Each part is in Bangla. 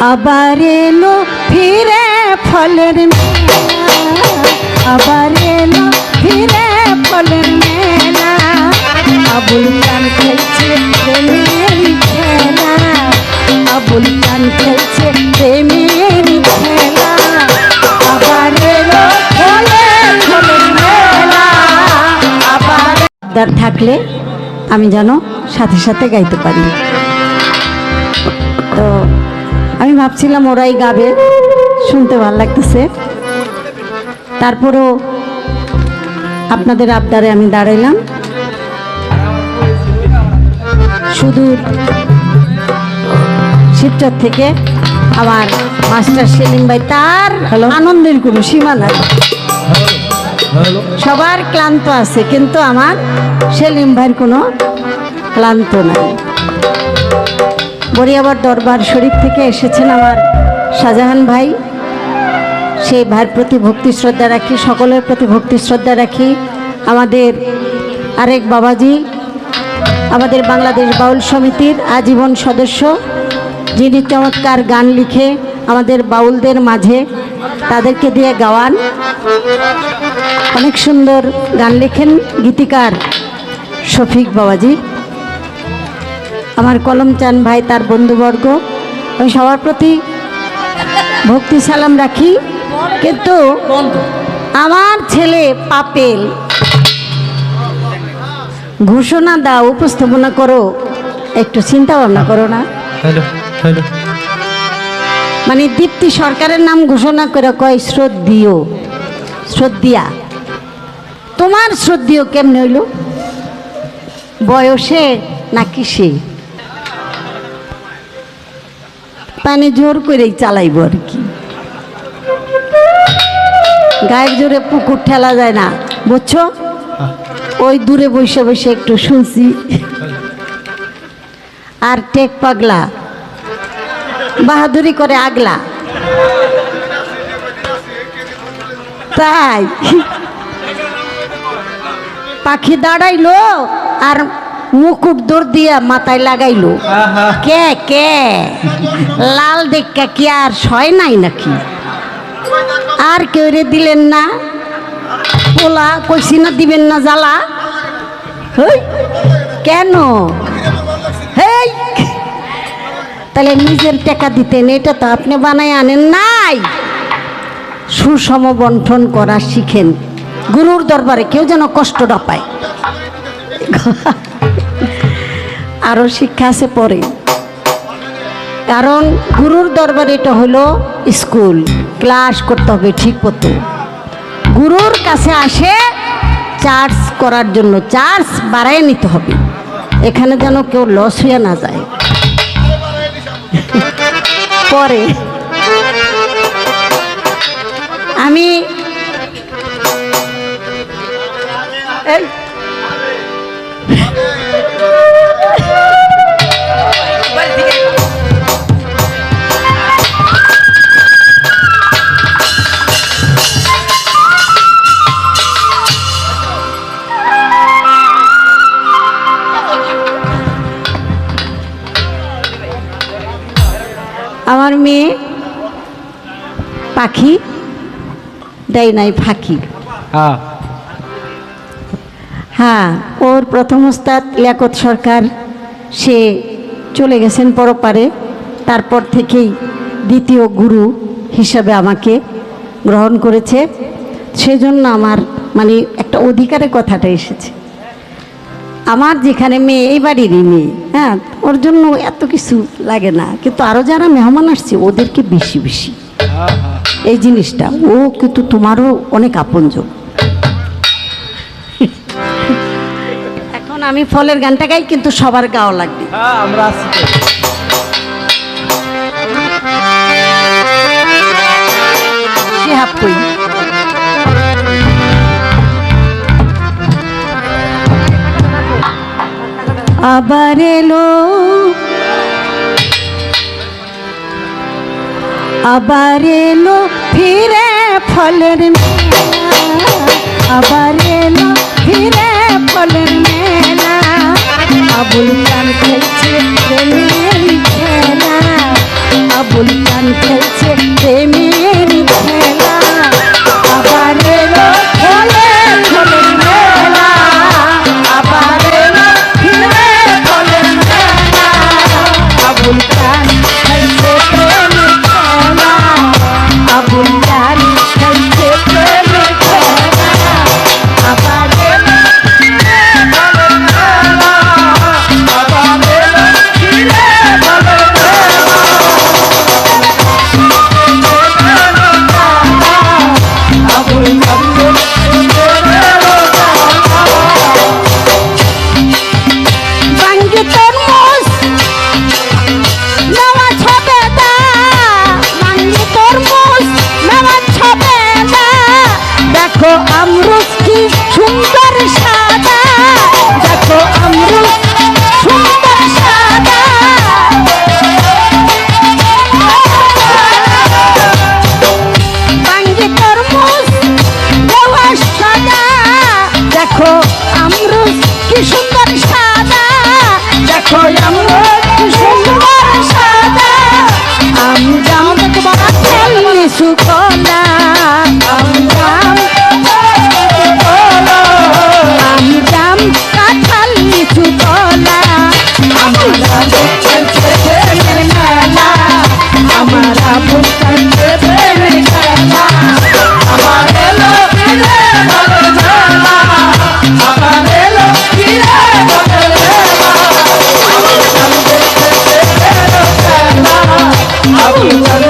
আবার এলো ফিরে ফলের মেলা। আবার এলো ফিরে ফলের মেলা। আবুল কান খেলছে প্রেমের খেলা। আবুল কান খেলছে প্রেমের খেলা। আবার এলো ফলের আবার থাকলে আমি যেন সাথে সাথে গাইতে পারি। তো আমি ভাবছিলাম ওরাই গাবে শুনতে ভালো লাগতেছে। তারপরেও আপনাদের আবদারে আমি দাঁড়াইলাম। সুদূর শিবচর থেকে আমার মাস্টার সেলিম ভাই তার আনন্দের কোনো সীমা নাই। সবার ক্লান্ত আছে কিন্তু আমার সেলিম ভাইয়ের কোনো ক্লান্ত নাই। বরিয়াবার দরবার শরীফ থেকে এসেছেন আমার শাহজাহান ভাই। সেই ভাইয়ের প্রতি ভক্তি শ্রদ্ধা রাখি, সকলের প্রতি ভক্তি শ্রদ্ধা রাখি। আমাদের আরেক বাবাজি, আমাদের বাংলাদেশ বাউল সমিতির আজীবন সদস্য, যিনি চমৎকার গান লিখে আমাদের বাউলদের মাঝে তাদেরকে দিয়ে গাওয়ান। অনেক সুন্দর গান লেখেন গীতিকার শফিক বাবাজি। আমার কলম চান ভাই তার বন্ধুবর্গ। আমি সবার প্রতি ভক্তি সালাম রাখি। কিন্তু আমার ছেলে পাপেল ঘোষণা দাও উপস্থাপনা করো একটু চিন্তা ভাবনা করো না। মানে দীপ্তি সরকারের নাম ঘোষণা করে কয় শ্রদ্ধীয় শ্রদ্ধিয়া তোমার শ্রদ্ধীয় কেমনে হইল? বয়সে নাকি সে? পানি জোর করেই চালাইব আর কি। গায়ের জোরে পুকুর ঠেলা যায় না বুঝছ? ওই দূরে বসে বসে একটু শুনছি। আর টেক পাগলা বাহাদুরি করে আগলা। তাই। পাখি দাঁড়াইলো আর মুকুট দৌড় দিয়া মাথায় লাগাইলো। কে কে? লাল দেখা কি আর সয় নাই নাকি? আর কেউ রে দিলেন না। পোলা কইছি না দিবেন না জ্বালা? হেই, কেন? হেই! তাহলে নিজের টাকা দিতেন এটা তো আপনি বানায় আনেন নাই। সুষম বন্টন করা শিখেন। গুরুর দরবারে কেউ যেন কষ্ট না পায়। আরও শিক্ষা আছে পরে। কারণ গুরুর দরবারে এটা হলো স্কুল, ক্লাস করতে হবে ঠিক মতো। গুরুর কাছে আসে চার্জ করার জন্য, চার্জ বাড়ায় নিতে হবে। এখানে যেন কেউ লস হয়ে না যায়। পরে আমি এই। পাখি দেয় নাই ফাঁকি। হ্যাঁ। হ্যাঁ ওর প্রথম ওস্তাদ লিয়াকত সরকার সে চলে গেছেন পরপারে। তারপর থেকেই দ্বিতীয় গুরু হিসাবে আমাকে গ্রহণ করেছে। সেজন্য আমার মানে একটা অধিকারের কথাটা এসেছে। আমার যেখানে মেয়ে এই বাড়িরই মেয়ে। হ্যাঁ ওর জন্য এত কিছু লাগে না। কিন্তু আরও যারা মেহমান আসছে ওদেরকে বেশি বেশি। এই জিনিসটা ও কিন্তু তোমারও অনেক আপনজন। এখন আমি ফলের গানটা গাই কিন্তু সবার গাও লাগবে। হ্যাঁ আমরা হাফ আবার এলো আবার এলো ফিরে ফলের আবার এলো ফিরে ফলের মেলা। আবুল কান খেলছে প্রেমের খেলা। আবুল কান খেলছে প্রেমের খেলা। দেখো আমরুজ Abu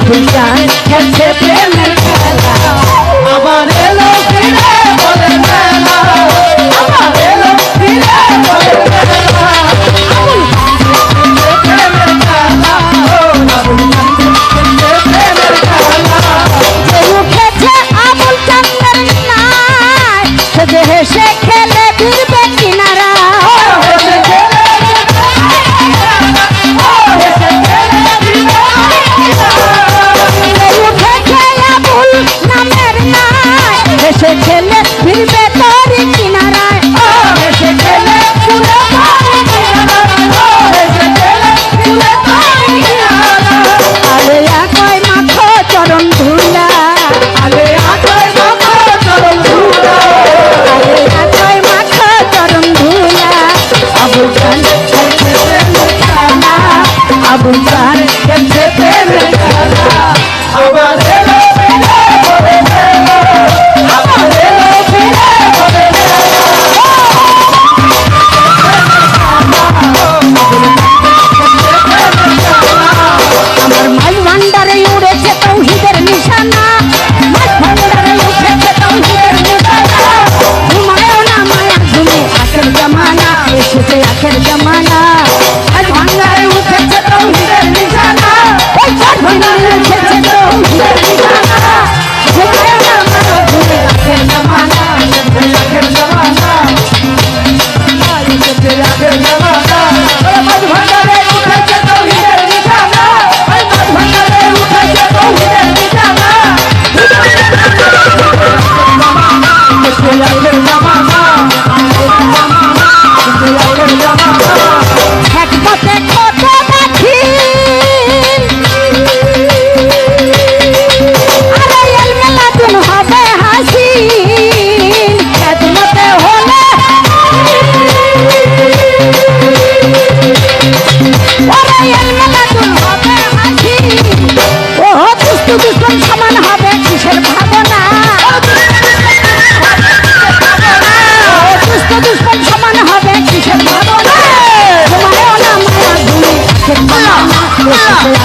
আবুল জান খেলছে প্রেমের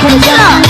开心了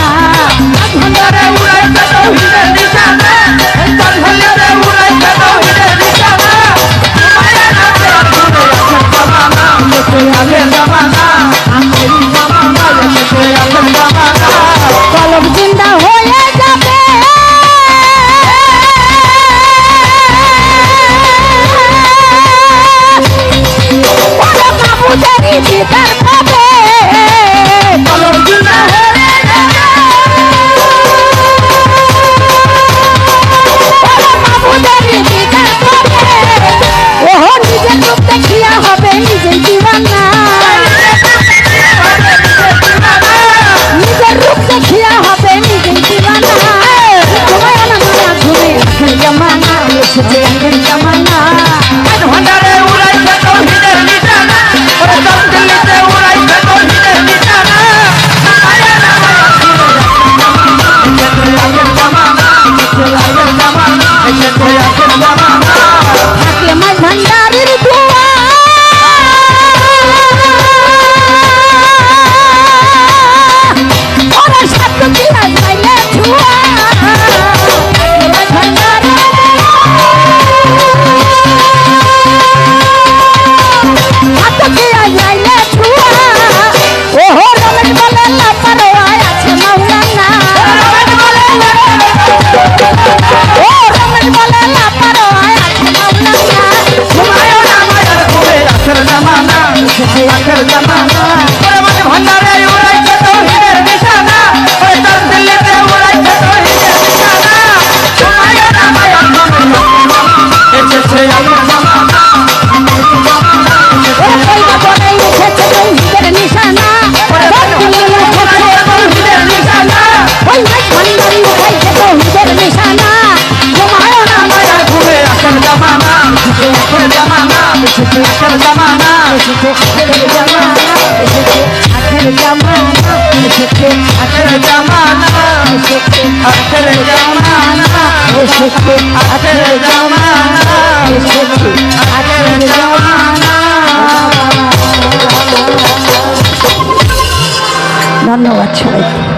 এসেছে আখের জামানা ওরে মন ভান্ডারে উড়াইছে তৌহিদের নিশানা ওরে তোর দিল্লিতে উড়াইছে তৌহিদের নিশানা সময় না মায়া এসেছে আখের জামানা ওরে কই বাপরে এসেছে তৌহিদের নিশানা ওরে তোর দিল্লিতে উড়াইছে তৌহিদের নিশানা ওই মন ভান্ডারে উড়াইছে তৌহিদের নিশানা সময় না মায়া ঘুরে আখের জামানা আখের জামানা এসেছে আখের জামানা এসেছে আখের জামানা এসেছে আখের জামানা এসেছে আখের জামানা এসেছে আখের জামানা এসেছে ধন্যবাদ সবাইকে।